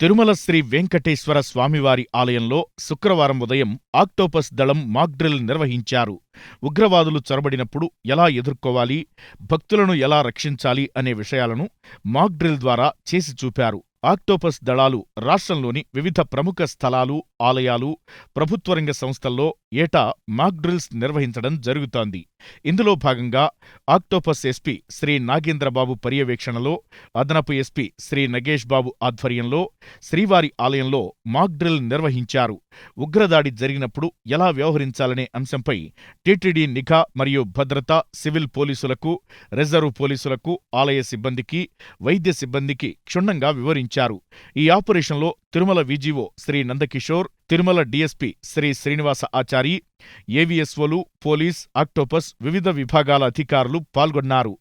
తిరుమల శ్రీ వెంకటేశ్వర స్వామివారి ఆలయంలో శుక్రవారం ఉదయం ఆక్టోపస్ దళం మాక్డ్రిల్ నిర్వహించారు. ఉగ్రవాదులు చొరబడినప్పుడు ఎలా ఎదుర్కోవాలి భక్తులను ఎలా రక్షించాలి అనే విషయాలను మాక్డ్రిల్ ద్వారా చేసి చూపారు. ఆక్టోపస్ దళాలు రాష్ట్రంలోని వివిధ ప్రముఖ స్థలాలు ఆలయాలు ప్రభుత్వ రంగ సంస్థల్లో ఏటా మాక్డ్రిల్స్ నిర్వహించడం జరుగుతోంది. ఇందులో భాగంగా ఆక్టోపస్ ఎస్పీ శ్రీ నాగేంద్రబాబు పర్యవేక్షణలో అదనపు ఎస్పీ శ్రీ నగేష్ బాబు ఆధ్వర్యంలో శ్రీవారి ఆలయంలో మాక్ డ్రిల్ నిర్వహించారు. ఉగ్రదాడి జరిగినప్పుడు ఎలా వ్యవహరించాలనే అంశంపై టీటీడీ నిఘా మరియు భద్రత సివిల్ పోలీసులకు రిజర్వ్ పోలీసులకు ఆలయ సిబ్బందికి వైద్య సిబ్బందికి క్షుణ్ణంగా వివరించారు. ఈ ఆపరేషన్లో తిరుమల విజిఓ శ్రీ నందకిషోర్ తిరుమల డీఎస్పీ శ్రీ శ్రీనివాస ఆచారి ఏవీఎస్ఓలు పోలీస్ ఆక్టోపస్ వివిధ విభాగాల అధికారులు పాల్గొన్నారు.